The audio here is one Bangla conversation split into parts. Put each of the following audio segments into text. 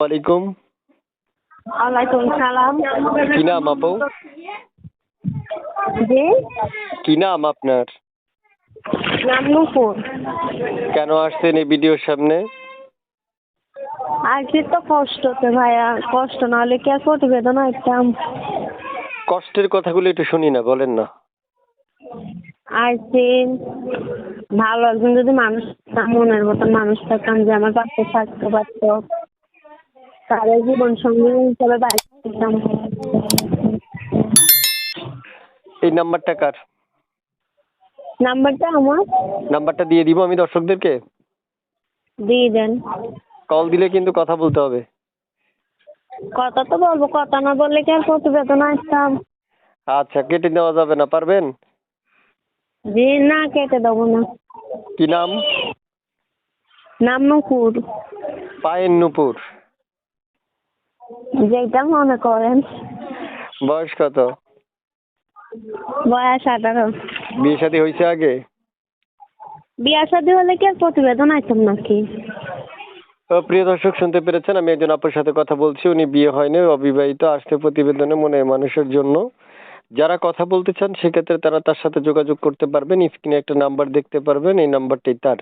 ওয়ালাইকুম ওয়ালাইকুম সালাম। কি নাম আপু? জি। কি নাম আপনার? নাম নুপুর। কেন আসছেন এই ভিডিওর সামনে? আজকে তো কষ্ট হচ্ছে ভাইয়া কষ্ট না হলে কি আর প্রতিবেদন হইতাম কষ্টের কথাগুলো একটু শুনি না বলেন না। আজকে ভালো একজন যদি মানুষ মনের মতন মানুষ থাকতাম যে আমার পাশে থাকতে পারতো। তাদের জীবন সঙ্গী হিসেবে এই নাম্বারটা কার? নাম্বারটা আমার? নাম্বারটা দিয়ে দিব আমি দর্শকদেরকে? দিয়ে দেন। কল দিলে কিন্তু কথা বলতে হবে। কথা তো বলব কথা না বললে কি আর প্রতিবেদন আসতাম? আচ্ছা কেটে দেওয়া যাবে না পারবেন? জি না কেটে দেবো না। কি নাম? নাম নুপুর। পায়েন নুপুর। যেটা মনে করেন। বয়স কত? বয়স আঠারো। বিয়ে শাদী হয়েছে আগে? বিয়া শাদী হলে কি আর প্রতিবেদন আইতাম নাকি? প্রিয় দর্শক শুনতে পেরেছেন? আমি একজন আপুর সাথে কথা বলছি উনি বিয়ে হয়নি অবিবাহিত আসছে প্রতিবেদনে মনে মানুষের জন্য। যারা কথা বলতে চান সেক্ষেত্রে তারা তার সাথে যোগাযোগ করতে পারবেন স্ক্রিনে একটা নাম্বার দেখতে পারবেন এই নাম্বারটাই তার।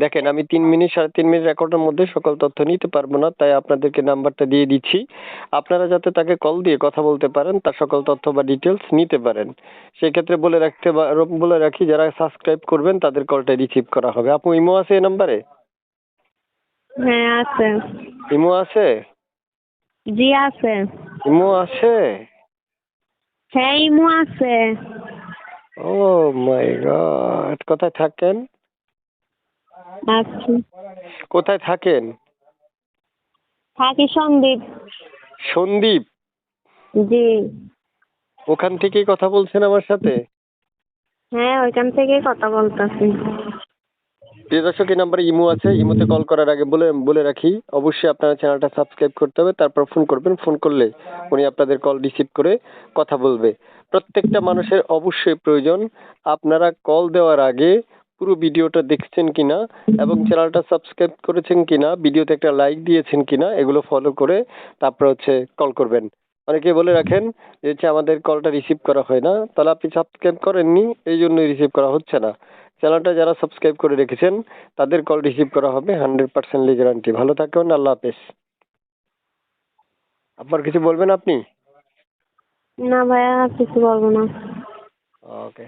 দেখেন আমি তিন মিনিট সাড়ে তিন মিনিট রেকর্ডের মধ্যে সকল তথ্য নিতে পারব না তাই আপনাদেরকে নাম্বারটা দিয়ে দিচ্ছি। আপনারা যাতে তাকে কল দিয়ে কথা বলতে পারেন তার সকল তথ্য বা ডিটেলস নিতে পারেন। সেক্ষেত্রে বলে রাখতে বলে রাখি যারা সাবস্ক্রাইব করবেন তাদের কলটা রিসিভ করা হবে। আপু ইমো আছে এই নাম্বারে হ্যাঁ আছে। ইমো আছে? জি আছে। ইমো আছে? হ্যাঁ ইমু আছে। ও মাই গড কোথায় থাকেন? আচ্ছা। কোথায় থাকেন? থাকি সন্দীপ। সন্দীপ? জি। ওখান থেকে কথা বলছেন আমার সাথে? হ্যাঁ ওইখান থেকেই কথা বলতেছি। প্রিয় দর্শক এই নাম্বারে ইমো আছে। ইমোতে কল করার আগে বলে বলে রাখি অবশ্যই আপনারা চ্যানেলটা সাবস্ক্রাইব করতে হবে তারপর ফোন করবেন। ফোন করলে উনি আপনাদের কল রিসিভ করে কথা বলবে। প্রত্যেকটা মানুষের অবশ্যই প্রয়োজন। আপনারা কল দেওয়ার আগে পুরো ভিডিওটা দেখছেন কিনা এবং চ্যানেলটা সাবস্ক্রাইব করেছেন কিনা ভিডিওতে একটা লাইক দিয়েছেন কিনা এগুলো ফলো করে তারপর হচ্ছে কল করবেন। অনেকে বলে রাখেন যে হচ্ছে আমাদের কলটা রিসিভ করা হয় না তাহলে আপনি সাবস্ক্রাইব করেননি এই জন্যই রিসিভ করা হচ্ছে না। চ্যানেলটা যারা সাবস্ক্রাইব করে রেখেছেন তাদের কল রিসিভ করা হবে হান্ড্রেড পার্সেন্টলি গ্যারান্টি ভালো থাকুন আল্লাহ হাফেজ। আপনার কিছু বলবেন আপনি? না ভাইয়া কিছু বলব না। ওকে